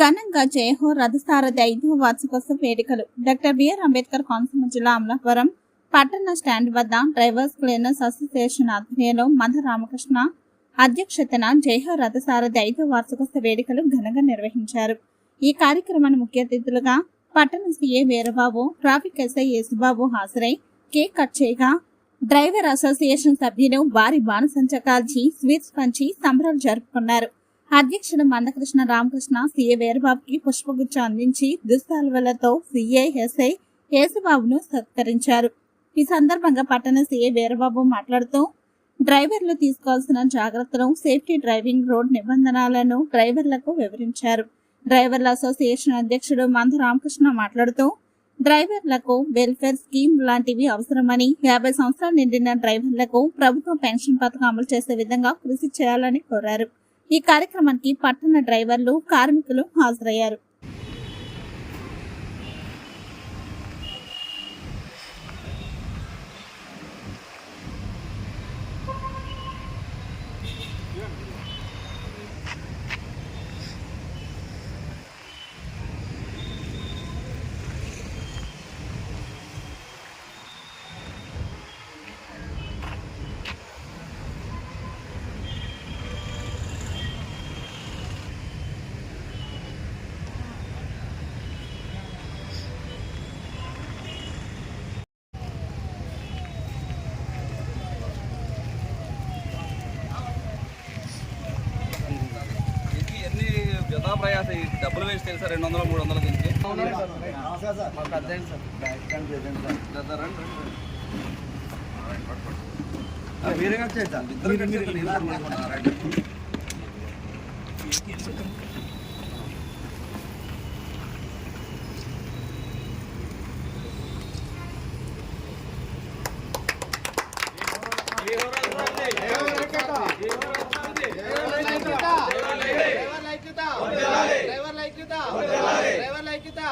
ఘనంగా జయహో రథసారథి ఐదవ వార్షికోత్సవ వేడుకలు. డాక్టర్ బిఆర్ అంబేద్కర్ కోనసీమ జిల్లా అమలాపురం పట్టణ స్టాండ్ వద్ద డ్రైవర్స్ క్లీనర్స్ అసోసియేషన్ ఆధ్వర్యంలో మధ రామకృష్ణ అధ్యక్షతన జయహో రథసారథి ఐదవ వార్షికోత్సవ వేడుకలు ఘనంగా నిర్వహించారు. ఈ కార్యక్రమాన్ని ముఖ్య అతిథులుగా పట్టణ CA Veerababu traffic SI Yesubabu హాజరై కేక్ కట్ చేయగా డ్రైవర్ అసోసియేషన్ సభ్యులు వారి బాణసంచ కాల్చి స్వీట్స్ పంచి సంబరాలు జరుపుకున్నారు. అధ్యక్షుడు మందకృష్ణ రామకృష్ణ సీఏ వీరబాబుకి పుష్పగుచ్చ అందించి దుస్తాల్వలతో సీఏ ఎస్ఐ యేసుబాబును సత్కరించారు. ఈ సందర్భంగా పట్టణ సీఏ వీరబాబు మాట్లాడుతూ డ్రైవర్లు తీసుకోవాల్సిన జాగ్రత్తలు సేఫ్టీ డ్రైవింగ్ రోడ్ నిబంధనలను డ్రైవర్లకు వివరించారు. డ్రైవర్ల అసోసియేషన్ అధ్యక్షుడు మంద రామకృష్ణ మాట్లాడుతూ డ్రైవర్లకు వెల్ఫేర్ స్కీమ్ లాంటివి అవసరమని యాభై సంవత్సరాలు నిండిన డ్రైవర్లకు ప్రభుత్వం పెన్షన్ పథకం అమలు చేసే విధంగా కృషి చేయాలని కోరారు. ఈ కార్యక్రమానికి పట్టణ డ్రైవర్లు కార్మికులు హాజరయ్యారు దీనికి ఎన్ని వ్యధా ప్రయాస ఈ డబ్బులు వేస్ట్ తెలుసా రెండు వందలు మూడు వందలు దీనికి. మాకు అర్థమైంది సార్? రండి, రండి, రండి. ఇద్దరు కలిసి చేద్దాం, కూడా అనుకుంటున్నా,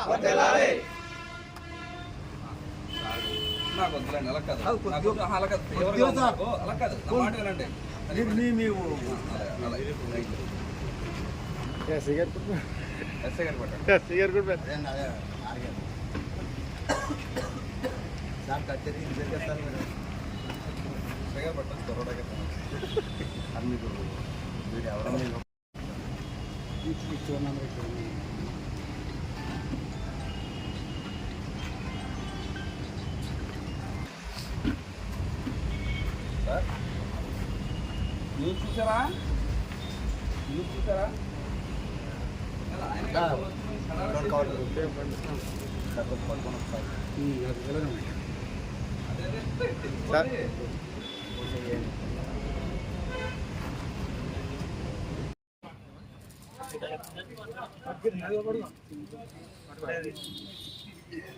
నాకు వద్దులేండి, అలా కాదు. నాకు వద్దు, అలా కాదు. ఎవరిగా ఉంది నాకు? అలా కాదు, నా మాట వినండి. అలా, అలా. ఎస్ఐ గారు పట్టండి. ఎస్ఐ గారు పట్టండి, త్వరగా చూసారా న్యూస్ చూసారా ఎలా, ఆయన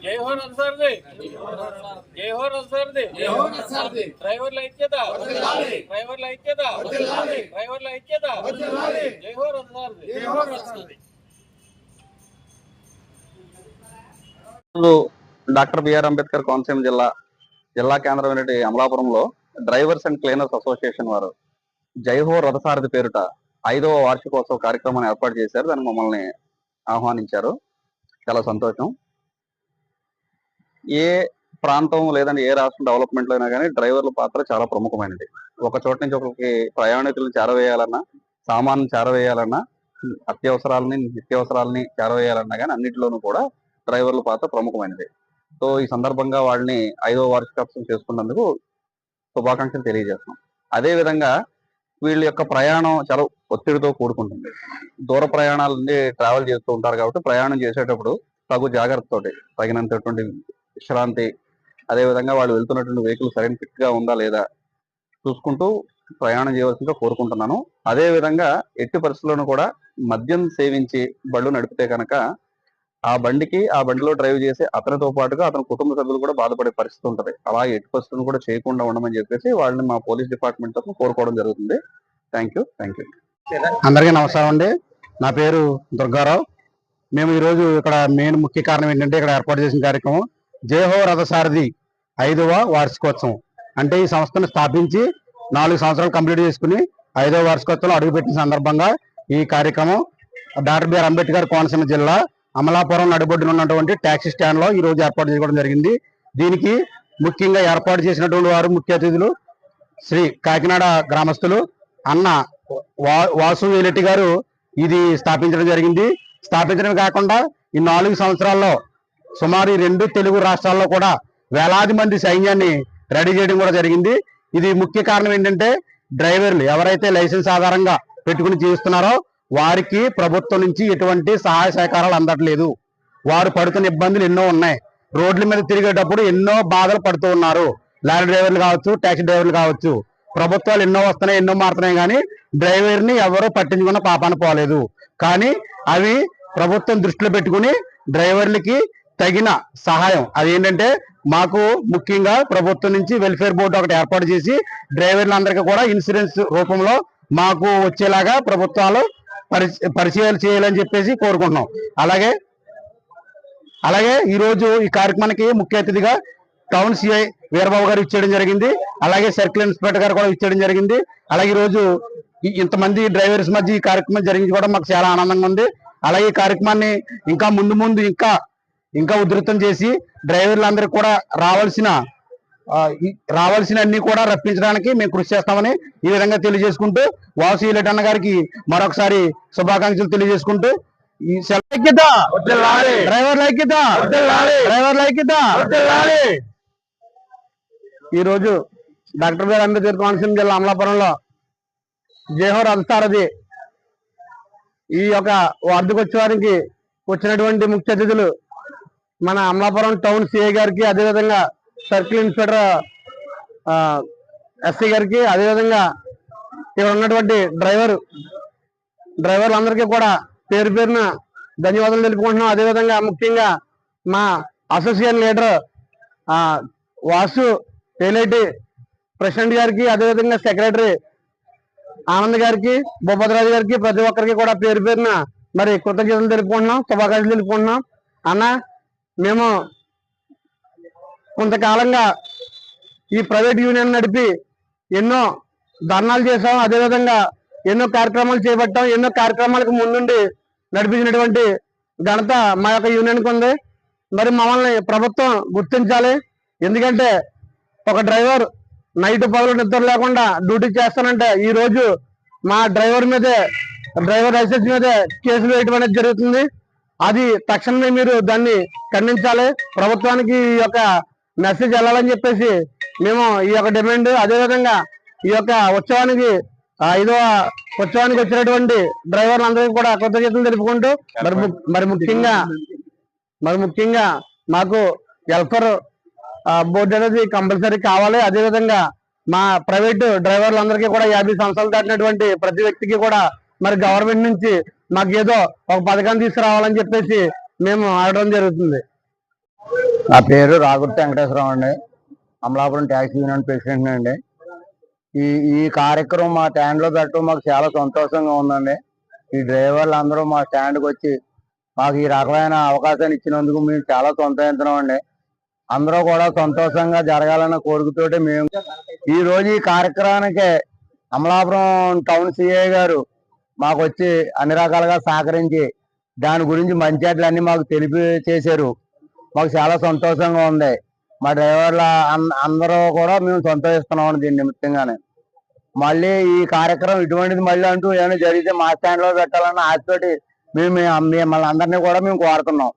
జై హో జై హో. డ్రైవర్ల ఐక్యత. డ్రైవర్ల ఐక్యత. డ్రైవర్ల ఐక్యత. జై హో డాక్టర్ బిఆర్ అంబేద్కర్ కోనసీమ జిల్లా జిల్లా కేంద్రమైనటువంటి అమలాపురంలో డ్రైవర్స్ అండ్ క్లీనర్స్ అసోసియేషన్ వారు జైహో రథసారథి పేరుట ఐదవ వార్షికోత్సవ కార్యక్రమాన్ని ఏర్పాటు చేశారు. దాన్ని మమ్మల్ని ఆహ్వానించారు. చాలా సంతోషం. ఏ ప్రాంతం లేదంటే ఏ రాష్ట్రం డెవలప్మెంట్లో అయినా కానీ డ్రైవర్ల పాత్ర చాలా ప్రముఖమైనది. ఒక చోట నుంచి ఒకరికి ప్రయాణికులను చేరవేయాలన్నా సామాన్లు చేరవేయాలన్నా అత్యవసరాలని నిత్యావసరాలని చేరవేయాలన్నా కానీ అన్నింటిలోనూ కూడా డ్రైవర్ల పాత్ర ప్రముఖమైనది. సో ఈ సందర్భంగా వాళ్ళని ఐదో వార్షికోత్సవం చేసుకున్నందుకు శుభాకాంక్షలు తెలియజేస్తున్నాం. అదే విధంగా వీళ్ళ యొక్క ప్రయాణం చాలా ఒత్తిడితో కూడుకుంటుంది. దూర ప్రయాణాల నుండి ట్రావెల్ చేస్తూ ఉంటారు కాబట్టి ప్రయాణం చేసేటప్పుడు తగు జాగ్రత్తతోటి తగినంతటువంటి విశ్రాంతి. అదే విధంగా వాళ్ళు వెళ్తున్నటువంటి వెహికల్ సరైన ఫిట్గా ఉందా లేదా చూసుకుంటూ ప్రయాణం చేయవలసిందిగా కోరుకుంటున్నాను. అదే విధంగా ఎట్టి పరిస్థితుల్లోనూ కూడా మద్యం సేవించి బళ్ళు నడిపితే కనుక ఆ బండికి ఆ బండిలో డ్రైవ్ చేసే అతనితో పాటుగా అతని కుటుంబ సభ్యులు కూడా బాధపడే పరిస్థితి ఉంటుంది. అలా ఎట్టి పరిస్థితులను కూడా చేయకుండా ఉండమని చెప్పేసి వాళ్ళని మా పోలీస్ డిపార్ట్మెంట్ తరఫున కోరుకోవడం జరుగుతుంది. థ్యాంక్ యూ థ్యాంక్ యూ అందరికీ నమస్కారం అండి. నా పేరు దుర్గారావు. మేము ఈరోజు ఇక్కడ మెయిన్ ముఖ్య కారణం ఏంటంటే ఇక్కడ ఏర్పాటు చేసిన కార్యక్రమం జయహో రథసారథి ఐదవ వార్షికోత్సవం. అంటే ఈ సంస్థను స్థాపించి నాలుగు సంవత్సరాలు కంప్లీట్ చేసుకుని ఐదవ వార్షికోత్సవం అడుగుపెట్టిన సందర్భంగా ఈ కార్యక్రమం డాక్టర్ బిఆర్ అంబేద్కర్ కోనసీమ జిల్లా అమలాపురం నడిబొడ్డున ఉన్నటువంటి ట్యాక్సీ స్టాండ్లో ఈరోజు ఈ రోజు ఏర్పాటు చేసుకోవడం జరిగింది. దీనికి ముఖ్యంగా ఏర్పాటు చేసినటువంటి వారు ముఖ్య అతిథులు శ్రీ కాకినాడ గ్రామస్తులు అన్న వా- వాసు వేలెట్టి గారు ఇది స్థాపించడం జరిగింది. స్థాపించడమే కాకుండా ఈ నాలుగు సంవత్సరాల్లో సుమారు రెండు తెలుగు రాష్ట్రాల్లో కూడా వేలాది మంది సైన్యాన్ని రెడీ చేయడం కూడా జరిగింది. ఇది ముఖ్య కారణం ఏంటంటే డ్రైవర్లు ఎవరైతే లైసెన్స్ ఆధారంగా పెట్టుకుని జీవిస్తున్నారో వారికి ప్రభుత్వం నుంచి ఎటువంటి సహాయ సహకారాలు అందట్లేదు. వారు పడుతున్న ఇబ్బందులు ఎన్నో ఉన్నాయి. రోడ్ల మీద తిరిగేటప్పుడు ఎన్నో బాధలు పడుతూ ఉన్నారు. లారీ డ్రైవర్లు కావచ్చు ట్యాక్సీ డ్రైవర్లు కావచ్చు. ప్రభుత్వాలు ఎన్నో వస్తున్నాయి ఎన్నో మారుతున్నాయి కానీ డ్రైవర్ని ఎవరూ పట్టించుకున్న పాపాన పోలేదు. కానీ అవి ప్రభుత్వం దృష్టిలో పెట్టుకుని డ్రైవర్లకి తగిన సహాయం. అది ఏంటంటే మాకు ముఖ్యంగా ప్రభుత్వం నుంచి వెల్ఫేర్ బోర్డు ఒకటి ఏర్పాటు చేసి డ్రైవర్లందరికీ కూడా ఇన్సూరెన్స్ రూపంలో మాకు వచ్చేలాగా ప్రభుత్వాలు పరిచ పరిచయాలు చేయాలని చెప్పేసి కోరుకుంటున్నాం. అలాగే అలాగే ఈరోజు ఈ కార్యక్రమానికి ముఖ్య అతిథిగా టౌన్ సిఐ వీరబాబు గారు ఇచ్చేయడం జరిగింది. అలాగే సర్కిల్ ఇన్స్పెక్టర్ గారు కూడా ఇచ్చేయడం జరిగింది. అలాగే ఈరోజు రోజు ఇంతమంది డ్రైవర్స్ మధ్య ఈ కార్యక్రమం జరిగింది కూడా మాకు చాలా ఆనందంగా ఉంది. అలాగే ఈ కార్యక్రమాన్ని ఇంకా ముందు ముందు ఇంకా ఇంకా ఉధృతం చేసి డ్రైవర్లందరికీ కూడా రావాల్సిన రావాల్సిన అన్ని కూడా రప్పించడానికి మేము కృషి చేస్తామని ఈ విధంగా తెలియజేసుకుంటూ వాసు అన్న గారికి మరొకసారి శుభాకాంక్షలు తెలియజేసుకుంటూ ఈ ఐక్యత! డ్రైవర్ ఐక్యత! డ్రైవర్ ఐక్యత! ఈ రోజు డాక్టర్ బిఆర్ అంబేద్కర్ కోనసీమ జిల్లా అమలాపురంలో జయహోర్ అధిసారథి ఈ యొక్క వార్డుకొచ్చేవారికి వచ్చినటువంటి ముఖ్య అతిథులు మన అమలాపురం టౌన్ సిఐ గారికి అదేవిధంగా సర్కిల్ ఇన్స్పెక్టర్ ఎస్సీ గారికి అదేవిధంగా ఇక్కడ ఉన్నటువంటి డ్రైవర్ డ్రైవర్లందరికీ కూడా పేరు పేరున ధన్యవాదాలు తెలుపుకుంటున్నాం. అదేవిధంగా ముఖ్యంగా మా association leader Vasu Peleti president గారికి అదేవిధంగా సెక్రటరీ ఆనంద్ గారికి భూపతిరాజు గారికి ప్రతి ఒక్కరికి కూడా పేరు పేరున మరి కృతజ్ఞతలు తెలుపుకుంటున్నాం. శుభాకాంక్షలు తెలుపుకుంటున్నాం. అన్న మేము కొంతకాలంగా ఈ ప్రైవేట్ యూనియన్ నడిపి ఎన్నో ధర్నాలు చేశాం. అదేవిధంగా ఎన్నో కార్యక్రమాలు చేపట్టాం. ఎన్నో కార్యక్రమాలకు ముందుండి నడిపించినటువంటి ఘనత మా యొక్క యూనియన్కి ఉంది. మరి మమ్మల్ని ప్రభుత్వం గుర్తించాలి. ఎందుకంటే ఒక డ్రైవర్ నైట్ పగలు నిద్ర లేకుండా డ్యూటీ చేస్తానంటే ఈ రోజు మా డ్రైవర్ మీదే డ్రైవర్ లైసెన్స్ మీదే కేసులు వేయటం అనేది జరుగుతుంది. అది తక్షణమే మీరు దాన్ని ఖండించాలి. ప్రభుత్వానికి ఈ యొక్క మెసేజ్ వెళ్ళాలని చెప్పేసి మేము ఈ యొక్క డిమాండ్ అదేవిధంగా ఈ యొక్క ఉత్సవానికి ఐదవ ఉత్సవానికి వచ్చినటువంటి డ్రైవర్లందరికీ కూడా కృతజ్ఞతలు తెలుపుకుంటూ మరి ము- మరి ముఖ్యంగా మరి ముఖ్యంగా మాకు వెల్ఫేర్ బోర్డు అనేది కంపల్సరీ కావాలి. అదేవిధంగా మా ప్రైవేటు డ్రైవర్లందరికీ కూడా యాభై సంవత్సరాలు దాటినటువంటి ప్రతి వ్యక్తికి కూడా మరి గవర్నమెంట్ నుంచి మాకు ఏదో ఒక పథకం తీసుకురావాలని చెప్పేసి మేము ఆడడం జరుగుతుంది. నా పేరు రాగుర్తి వెంకటేశ్వరరావు అండి. అమలాపురం ట్యాక్సీ యూనియన్ ప్రెసిడెంట్ అండి. ఈ ఈ కార్యక్రమం మా స్టాండ్లో పెట్టడం మాకు చాలా సంతోషంగా ఉందండి. ఈ డ్రైవర్లు అందరూ మా స్టాండ్కి వచ్చి మాకు ఈ రకమైన అవకాశాన్ని ఇచ్చినందుకు మేము చాలా సంతోషిస్తున్నాం అండి. అందరూ కూడా సంతోషంగా జరగాలన్న కోరికతోటి మేము ఈ రోజు ఈ కార్యక్రమానికి అమలాపురం టౌన్ సిఐ గారు మాకు వచ్చి అన్ని రకాలుగా సహకరించి దాని గురించి మంచి అన్ని మాకు తెలిపి చేశారు. మాకు చాలా సంతోషంగా ఉంది. మా డ్రైవర్ల అందరూ కూడా మేము సంతోషిస్తున్నాం దీని నిమిత్తంగానే. మళ్ళీ ఈ కార్యక్రమం ఇటువంటిది మళ్ళీ అంటూ ఏమైనా జరిగితే మా స్టాండ్లో పెట్టాలన్న ఆశతోటి మేము మిమ్మల్ని అందరినీ కూడా మేము కోరుతున్నాం.